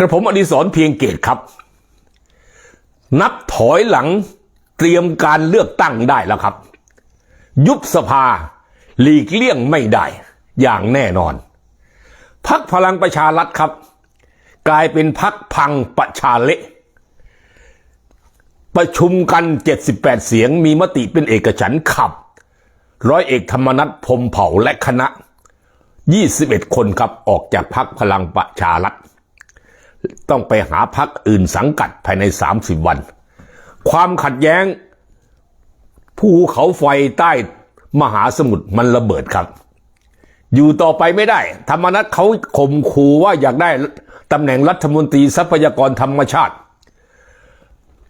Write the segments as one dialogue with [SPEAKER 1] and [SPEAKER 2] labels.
[SPEAKER 1] กระผมอดิศรเพียงเกตครับ นับถอยหลังเตรียมการเลือกตั้งได้แล้วครับ ยุบสภาหลีกเลี่ยงไม่ได้ อย่างแน่นอน พักพลังประชารัฐครับ กลายเป็นพักพังประชาเละ ประชุมกัน 78 เสียงมีมติเป็นเอกฉันท์ขับ ร้อยเอกธรรมนัฐพมเผ่าและคณะ 21 คนครับออกจากพักพลังประชารัฐ ต้องไปหาพักอื่นสังกัดภายใน 30 วัน ความขัดแย้งภูเขาไฟใต้มหาสมุทรมันระเบิดครับ อยู่ต่อไปไม่ได้ ธรรมนัฐเขาข่มขู่ว่าอยากได้ตำแหน่งรัฐมนตรีทรัพยากรธรรมชาติ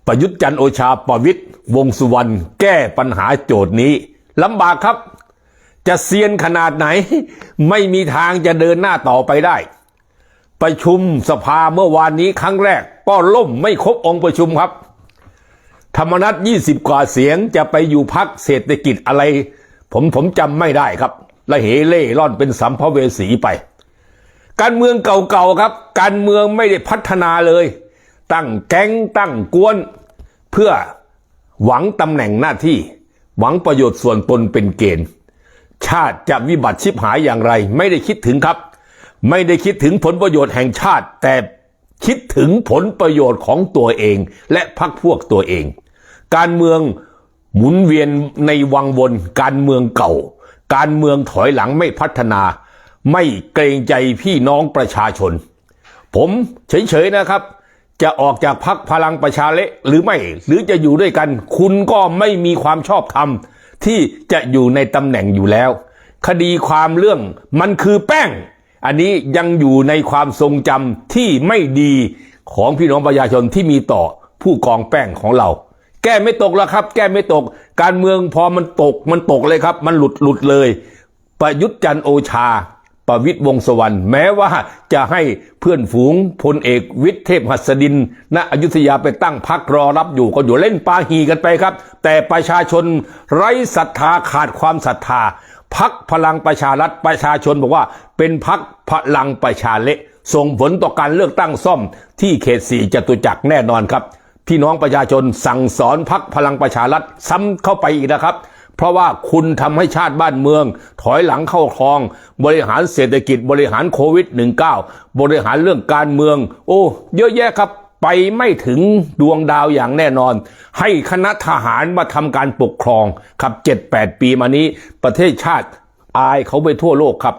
[SPEAKER 1] ประยุทธ์จันโอชาประวิตยวงสุวรรณแก้ปัญหาโจทย์นี้ลำบากครับ จะเซียนขนาดไหน ไม่มีทางจะเดินหน้าต่อไปได้ ประชุมสภาเมื่อวานนี้ครั้งแรก ก็ล่มไม่ครบองค์ประชุมครับ ธรรมนัต20กว่าเสียงจะไปอยู่พักเศรษฐกิจอะไร ผมผมจำไม่ได้ครับละเหเล่ร่อนเป็นสัมภเวสีไป การเมืองเก่าๆครับ การเมืองไม่ได้พัฒนาเลย ตั้งแก๊งตั้งกวน เพื่อหวังตำแหน่งหน้าที่ หวังประโยชน์ส่วนตนเป็นเกณฑ์ ชาติจะวิบัติชิบหายอย่างไร ไม่ได้คิดถึงครับ ไม่ได้คิดถึงผลประโยชน์แห่งชาติ แต่คิดถึงผลประโยชน์ของตัวเอง และพรรคพวกตัวเอง การเมืองหมุนเวียนในวังวน การเมืองเก่า การเมืองถอยหลังไม่พัฒนา ไม่เกรงใจพี่น้องประชาชน ผมเฉยๆนะครับ จะออกจากพักพลังประชาเละหรือไม่ หรือจะอยู่ด้วยกัน คุณก็ไม่มีความชอบธรรมที่จะอยู่ในตำแหน่งอยู่แล้ว คดีความเรื่องมันคือแป้ง อันนี้ยังอยู่ในความทรงจำที่ไม่ดีของพี่น้องประชาชนที่มีต่อผู้กองแป้งของเรา แก้ไม่ตกแล้วครับ แก้ไม่ตก การเมืองพอมันตกมันตกเลยครับ มันหลุดหลุดเลย ประยุทธ์จันโอชา ประวิตยวงษ์สวรรค์แม้ว่าจะให้เพื่อนฝูงพลเอกวิทย์เทพหัสดินณอยุธยาไปตั้งพักรอรับอยู่ก็อยู่เล่นปาหีกันไปครับ แต่ประชาชนไร้ศรัทธาขาดความศรัทธา พักพลังประชารัฐประชาชนบอกว่า เป็นพักพลังประชาเละส่งผลต่อการเลือกตั้งซ่อมที่เขตสี่จตุจักรแน่นอนครับพี่น้องประชาชนสั่งสอนพักพลังประชารัฐซ้ำเข้าไปอีกนะครับ เพราะว่าคุณทำให้ชาติบ้านเมือง ถอยหลังเข้าคลอง บริหารเศรษฐกิจบริหารโควิด -19 บริหารเรื่องการเมือง โอ้ เยอะแยะครับ ไปไม่ถึงดวงดาวอย่างแน่นอน ให้คณะทหารมาทำการปกครองครับ 7-8 ปีมานี้ประเทศชาติอายเขาไปทั่วโลกครับ